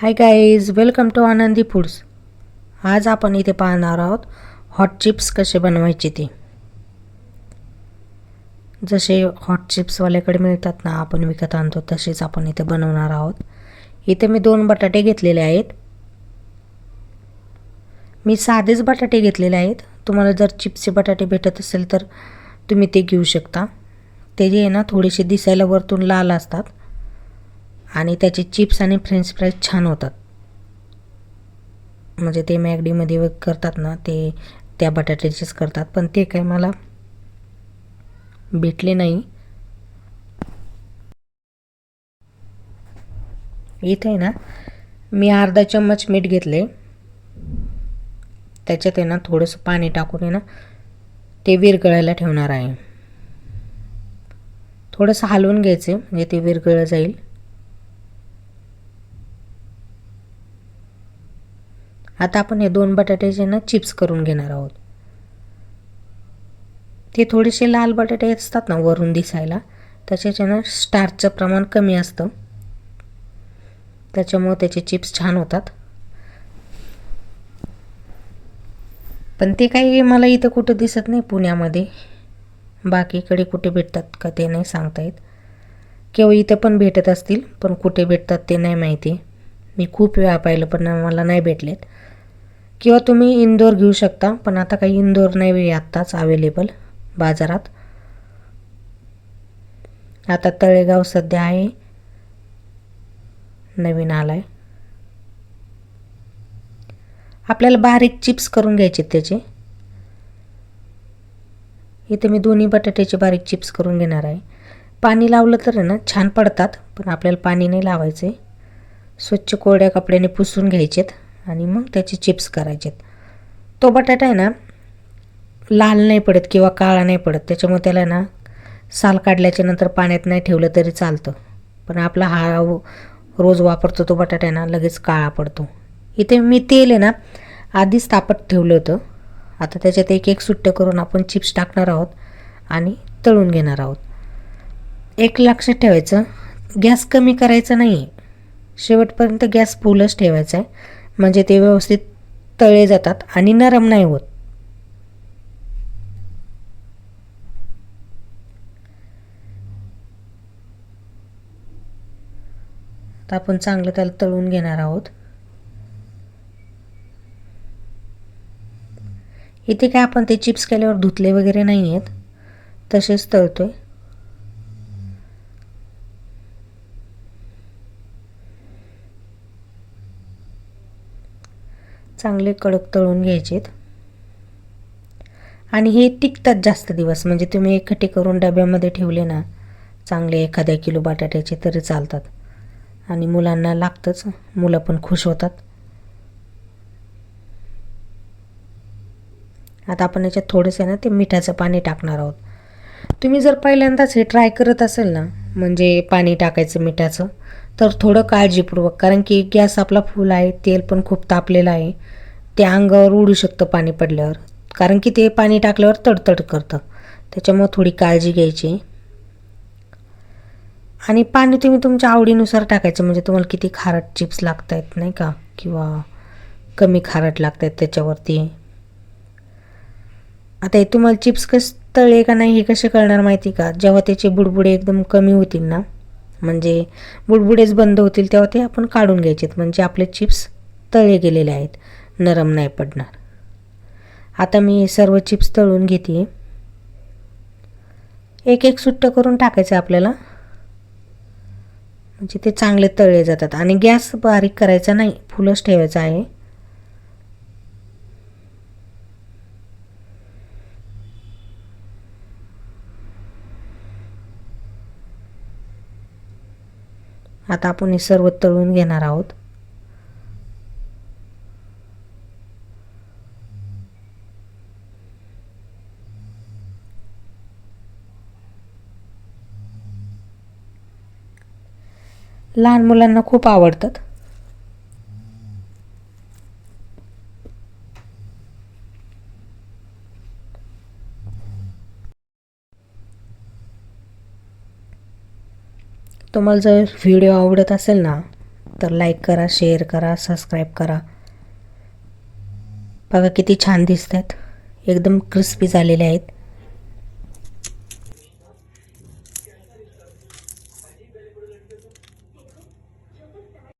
Hi guys welcome to Anandi foods आज आपण इथे पाहणार आहोत हॉट चिप्स कसे बनवायचे ते. जसे हॉट चिप्सवाल्याकडे मिळतात ना आपण विकत आणतो तसेच आपण इथे बनवणार आहोत. इथे मी दोन बटाटे घेतलेले आहेत. मी साधेच बटाटे घेतलेले आहेत. तुम्हाला जर चिप्सचे बटाटे भेटत असेल तर तुम्ही ते घेऊ शकता. ते जे आहे ना थोडेसे दिसायला वरतून लाल असतात. आणि त्याचे चिप्स आणि फ्रेंच फ्राईज छान होतात. म्हणजे ते मॅगडीमध्ये करतात ना ते त्या बटाट्याचेच करतात. पण ते काही मला भेटले नाही. इथे आहे ना मी अर्धा चम्मच मीठ घेतले. त्याच्यात आहे ना थोडंसं पाणी टाकून आहे ना ते विरगळायला ठेवणार आहे. थोडंसं हलवून घ्यायचे म्हणजे ते विरगळलं जाईल. आता आपण हे दोन बटाट्याचे ना चिप्स करून घेणार आहोत. ते थोडेसे लाल बटाटे असतात ना वरून दिसायला त्याच्याचे ना स्टार्चचं प्रमाण कमी असतं. त्याच्यामुळं त्याचे चिप्स छान होतात. पण ते काही मला इथं कुठं दिसत नाही पुण्यामध्ये. बाकीकडे कुठे भेटतात का ते नाही सांगता येत. किंवा इथं पण भेटत असतील पण कुठे भेटतात ते नाही माहिती. मी खूप वेळा पाहिलं पण मला नाही भेटलेत. किंवा तुम्ही इंदोर घेऊ शकता पण आता काही इंदोर नाही आत्ताच अवेलेबल बाजारात. आता तळेगाव सध्या आहे. नवीन आलाय. आपल्याला बारीक चिप्स करून घ्यायचे त्याचे. इथे मी दोन्ही बटाट्याचे बारीक चिप्स करून घेणार आहे. पाणी लावलं तर ना छान पडतात पण आपल्याला पाणी नाही लावायचे. स्वच्छ कोरड्या कपड्याने पुसून घ्यायचेत. आणि मग त्याचे चिप्स करायचेत. तो बटाटा आहे ना लाल नाही पडत किंवा काळा नाही पडत त्याच्यामुळे त्याला ना साल काढल्याच्या नंतर पाण्यात नाही ठेवलं तरी चालतं. पण आपला हा रोज वापरतो तो बटाटा आहे ना लगेच काळा पडतो. इथे मी तेल आहे ना आधीच तापत ठेवलं होतं. आता त्याच्यात एक एक सुट्टं करून आपण चिप्स टाकणार आहोत आणि तळून घेणार आहोत. एक लक्षात ठेवायचं गॅस कमी करायचा नाही आहे शेवटपर्यंत गॅस फुलच ठेवायचा आहे. म्हणजे ते व्यवस्थित तळे जातात आणि नरम नाही होत. आता आपण चांगलं त्याला तळून घेणार आहोत. इथे काय आपण ते चिप्स केल्यावर धुतले वगैरे नाही आहेत तसेच तळतो आहे चांगले कडक तळून घ्यायचेत. आणि हे टिकतात जास्त दिवस. म्हणजे तुम्ही एकखट्टे करून डब्यामध्ये ठेवले ना चांगले एखाद्या किलो बटाट्याचे तरी चालतात. आणि मुलांना लागतंच. मुलं पण खुश होतात. आता आपण याच्यात थोडंसं ना ते मिठाचं पाणी टाकणार आहोत. तुम्ही जर पहिल्यांदाच हे ट्राय करत असेल ना म्हणजे पाणी टाकायचं मिठाचं तर थोडं काळजीपूर्वक कारण की गॅस आपला फुल आहे तेल पण खूप तापलेलं आहे. ते अंगावर उडू शकतं पाणी पडल्यावर. कारण की ते पाणी टाकल्यावर तडतड करतं. त्याच्यामुळं थोडी काळजी घ्यायची. आणि पाणी तुम्ही तुमच्या आवडीनुसार टाकायचं म्हणजे तुम्हाला किती खारट चिप्स लागत आहेत नाही का? किंवा कमी खारट लागत आहेत त्याच्यावरती. आता हे तुम्हाला चिप्स कसं तळे का नाही हे कसे कळणार माहिती का? जेव्हा त्याचे बुडबुडे एकदम कमी होतील ना? म्हणजे बुडबुडेच बंद होतील तेव्हा ते आपण काढून घ्यायचेत. म्हणजे आपले चिप्स तळे गेलेले आहेत. नरम नाही पडणार. आता मी सर्व चिप्स तळून घेते. एक एक सुट्ट करून टाकायचं आपल्याला. म्हणजे ते चांगले तळले जातात. आणि गॅस बारीक करायचा नाही. फुलच ठेवायचा आहे. आता आपण हे सर्व तळून घेणार आहोत. लहान मुलांना खूप आवडतात. तुम्हाला जर व्हिडिओ आवडत असेल ना तर लाईक करा शेअर करा सबस्क्राईब करा. बघा किती छान दिसत आहेत एकदम क्रिस्पी झालेले आहेत.